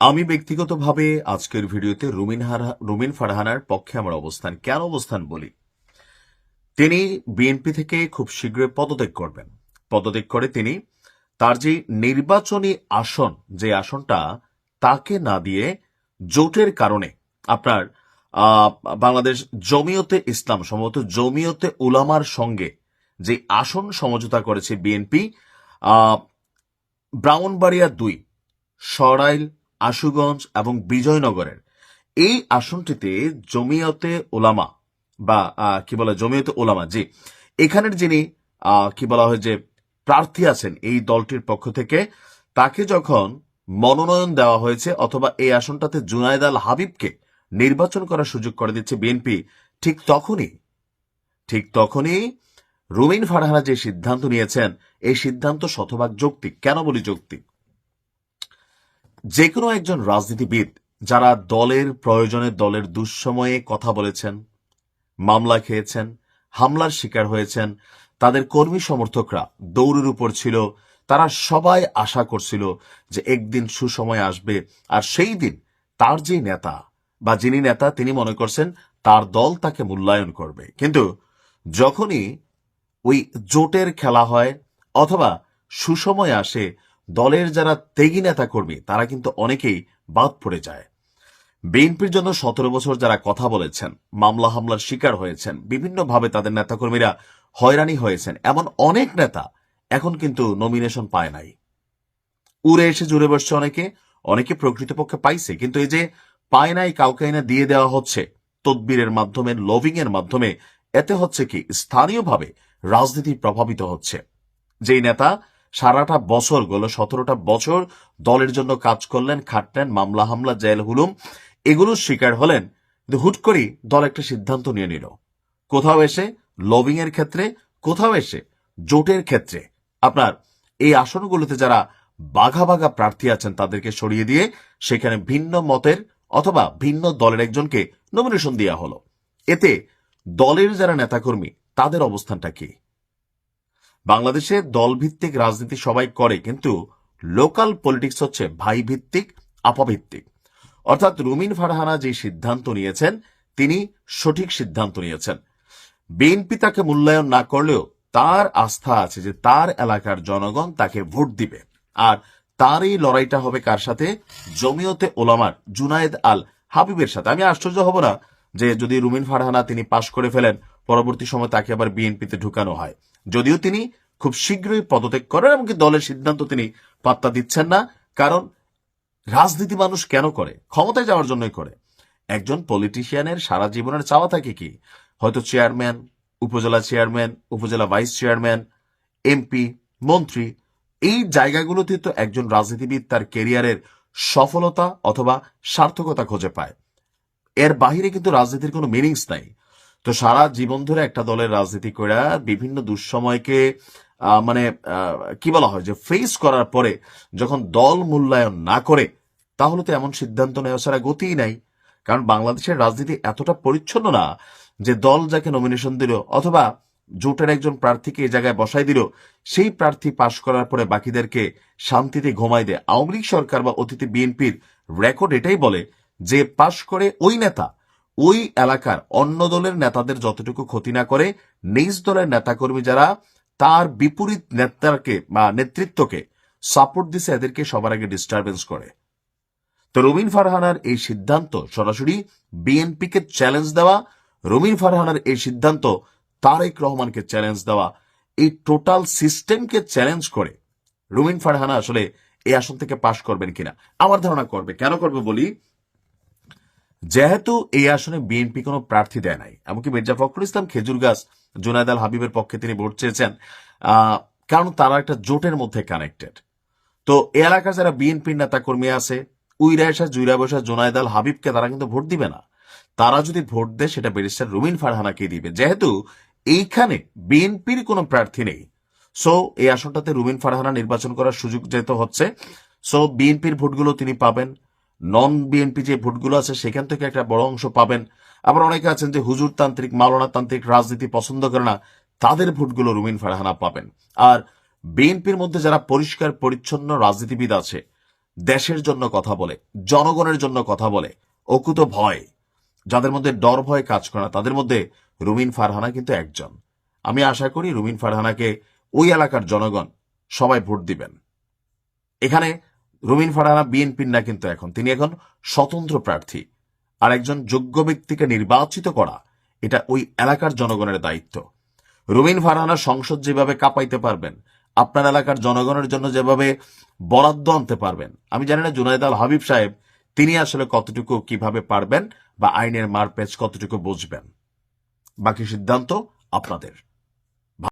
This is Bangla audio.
আমি ব্যক্তিগতভাবে আজকের ভিডিওতে রুমিন রুমিন ফারহানার পক্ষে আমার অবস্থান কেন অবস্থান বলি? তিনি বিএনপি থেকে খুব শীঘ্রই পদত্যাগ করবেন। পদত্যাগ করে তিনি তার যে নির্বাচনী আসন, যে আসনটা তাকে না দিয়ে জোটের কারণে আপনার বাংলাদেশ জমিয়তে ইসলাম, সম্ভবত জমিয়তে উলামার সঙ্গে যে আসন সমঝোতা করেছে বিএনপি ব্রাউনবাড়িয়া দুই, সরাইল আশুগঞ্জ এবং বিজয়নগরের। এই আসনটিতে জমিয়তে ওলামা বা কি বলে, জমিয়তে ওলামা, জি। এখানের যিনি কি বলা হয় যে, প্রার্থী আছেন এই দলটির পক্ষ থেকে, তাকে যখন মনোনয়ন দেওয়া হয়েছে অথবা এই আসনটাতে জুনায়দ আল হাবিবকে নির্বাচন করার সুযোগ করে দিচ্ছে বিএনপি, ঠিক তখনই ঠিক তখনই রুমিন ফারহানা যে সিদ্ধান্ত নিয়েছেন, এই সিদ্ধান্ত শতভাগ যৌক্তিক। কেন বলি যৌক্তিক? যে কোনো একজন রাজনীতিবিদ যারা দলের প্রয়োজনে দলের দুঃসময়ে কথা বলেছেন, মামলা খেয়েছেন, হামলার শিকার হয়েছেন, তাদের কর্মী সমর্থকরা দৌড়ের উপর ছিল, তারা সবাই আশা করছিল যে একদিন সুসময় আসবে আর সেই দিন তার যে নেতা বা যিনি নেতা তিনি মনে করছেন তার দল তাকে মূল্যায়ন করবে। কিন্তু যখনই ওই জোটের খেলা হয় অথবা সুসময় আসে দলের যারা তেগি নেতা কর্মী, তারা কিন্তু অনেকেই বাদ পড়ে যায়। বিএনপির জন্য সতেরো বছর যারা কথা বলেছেন, মামলা হামলার শিকার হয়েছেন, বিভিন্নভাবে তাদের নেতাকর্মীরা হয়রানি হয়েছেন, এমন অনেক নেতা এখন কিন্তু নমিনেশন পায় নাই। উড়ে এসে জুড়ে বসছে অনেকে অনেকে প্রকৃতপক্ষে পাইছে, কিন্তু এই যে পায় নাই, কাউকে না দিয়ে দেওয়া হচ্ছে, তদবিরের মাধ্যমে লভিং এর মাধ্যমে, এতে হচ্ছে কি, স্থানীয়ভাবে রাজনীতি প্রভাবিত হচ্ছে। যেই নেতা সারাটা বছর গেল, সতেরোটা বছর দলের জন্য কাজ করলেন, খাটলেন, মামলা হামলা, জেল হুলুম এগুলোর শিকার হলেন, কিন্তু হুট করেই দল একটা সিদ্ধান্ত নিয়ে নিল। কোথাও এসে লবিং এর ক্ষেত্রে, কোথাও এসে জোটের ক্ষেত্রে। আপনার এই আসনগুলোতে যারা বাঘা বাঘা প্রার্থী আছেন তাদেরকে সরিয়ে দিয়ে সেখানে ভিন্ন মতের অথবা ভিন্ন দলের একজনকে নমিনেশন দেওয়া হলো। এতে দলের যারা নেতাকর্মী, তাদের অবস্থানটা কি? বাংলাদেশে দলভিত্তিক রাজনীতি সবাই করে, কিন্তু লোকাল পলিটিক্স হচ্ছে ভাই ভিত্তিক আপাভিত্তিক। অর্থাৎ রুমিন ফারহানা যে সিদ্ধান্ত নিয়েছেন, তিনি সঠিক সিদ্ধান্ত নিয়েছেন। বিএনপি তাকে মূল্যায়ন না করলেও তার আস্থা আছে যে তার এলাকার জনগণ তাকে ভোট দিবে। আর তার এই লড়াইটা হবে কার সাথে? জমিয়তে ওলামার জুনায়েদ আল হাবিবের সাথে। আমি আশ্চর্য হব না যে যদি রুমিন ফারহানা তিনি পাশ করে ফেলেন, পরবর্তী সময় তাকে আবার বিএনপিতে ঢুকানো হয়। যদিও তিনি খুব শীঘ্রই পদত্যাগ করেন এমনকি দলের সিদ্ধান্ত তিনি পাত্তা দিচ্ছেন না, কারণ রাজনীতি মানুষ কেন করে? ক্ষমতায় যাওয়ার জন্যই করে। একজন পলিটিশিয়ানের সারা জীবনের চাওয়া থাকে কি? হয়তো চেয়ারম্যান উপজেলা চেয়ারম্যান উপজেলা ভাইস চেয়ারম্যান এমপি মন্ত্রী, এই জায়গাগুলোতে তো একজন রাজনীতিবিদ তার কেরিয়ারের সফলতা অথবা সার্থকতা খুঁজে পায়। এর বাহিরে কিন্তু রাজনীতির কোনো মিনিংস নাই। তো সারা জীবন ধরে একটা দলের রাজনীতি করে বিভিন্ন দুঃসময়কে মানে কি বলা হয় যে ফেস করার পরে যখন দল মূল্যায়ন না করে, তাহলে তো এমন সিদ্ধান্ত নেওয়া ছাড়া গতিই নাই। কারণ বাংলাদেশের রাজনীতি এতটা পরিচ্ছন্ন না যে দল যাকে নমিনেশন দিল অথবা জোটের একজন প্রার্থীকে এই জায়গায় বসাই দিল, সেই প্রার্থী পাশ করার পরে বাকিদেরকে শান্তিতে ঘুমাই দেয়। আওয়ামী লীগ সরকার বা অতীতে বিএনপির রেকর্ড এটাই বলে যে, পাশ করে ওই নেতা ওই এলাকার অন্য দলের নেতাদের যতটুকু ক্ষতি না করে নিজ দলের নেতাকর্মী যারা, তার বিপরীত নেতাকে বা নেতৃত্বকে সাপোর্ট দিছে এদেরকে সবার আগে ডিস্টারবেন্স করে। তো রুমিন ফারহানার এই সিদ্ধান্ত সরাসরি বিএনপিকে চ্যালেঞ্জ দেওয়া, রুমিন ফারহানার এই সিদ্ধান্ত তারেক রহমানকে চ্যালেঞ্জ দেওয়া, এই টোটাল সিস্টেমকে চ্যালেঞ্জ করে রুমিন ফারহানা আসলে এই আসন থেকে পাশ করবেন কিনা? আমার ধারণা করবে। কেন করবে বলি? যেহেতু এই আসনে বিএনপি কোনো প্রার্থী দেয় নাই, এমনকি মির্জা ফখরুল ইসলাম, খেজুর গাছ, জুনায়দ আল হাবিবের পক্ষে তিনি ভোট চেয়েছেন কারণ তারা একটা জোটের মধ্যে কানেক্টেড তো এ এলাকার যারা বিএনপির নেতা কর্মী আছে, উইরা এসা, জুইরা বসা, জোনায়দ আল হাবিবকে তারা কিন্তু ভোট দিবে না। তারা যদি ভোট দেয়, সেটা ব্যারিস্টার রুমিন ফারহানাকে দিবে। যেহেতু এইখানে বিএনপির কোনো প্রার্থী নেই। সো এই আসনটাতে রুমিন ফারহানা নির্বাচন করার সুযোগ যেহেতু হচ্ছে সো বিএনপির ভোটগুলো তিনি পাবেন। নন বিএনপি যে ভোটগুলো আছে, সেখান থেকে একটা বড় অংশ পাবেন। আবার অনেকে আছেন যে হুজুর তান্ত্রিক, মাওলানা রাজনীতি পছন্দ করে না, তাদের ভোটগুলো রুমিন ফারহানা পাবেন। আর বিএনপির মধ্যে যারা পরিষ্কার, পরিচ্ছন্ন রাজনীতিবিদ আছে, দেশের জন্য কথা বলে, জনগণের জন্য কথা বলে, অকুত ভয়, যাদের মধ্যে ডর ভয় কাজ করে না, তাদের মধ্যে রুমিন ফারহানা কিন্তু একজন। আমি আশা করি রুমিন ফারহানাকে ওই এলাকার জনগণ সবাই ভোট দিবেন। এখানে রুমিন ফারহানা বিএনপির না কিন্তু এখন। তিনি এখন স্বতন্ত্র প্রার্থী। আর একজন যোগ্য ব্যক্তিকে নির্বাচিত করা, এটা ওই এলাকার জনগণের দায়িত্ব। রুমিন ফারহানা সংসদ যেভাবে কাঁপাইতে পারবেন, আপনার এলাকার জনগণের জন্য যেভাবে বরাদ্দ আনতে পারবেন, আমি জানি না জুনায়দ আল হাবিব সাহেব, তিনি আসলে কতটুকু কীভাবে পারবেন বা আইনের মারপ্যাচ কতটুকু বুঝবেন। বাকি সিদ্ধান্ত আপনাদের।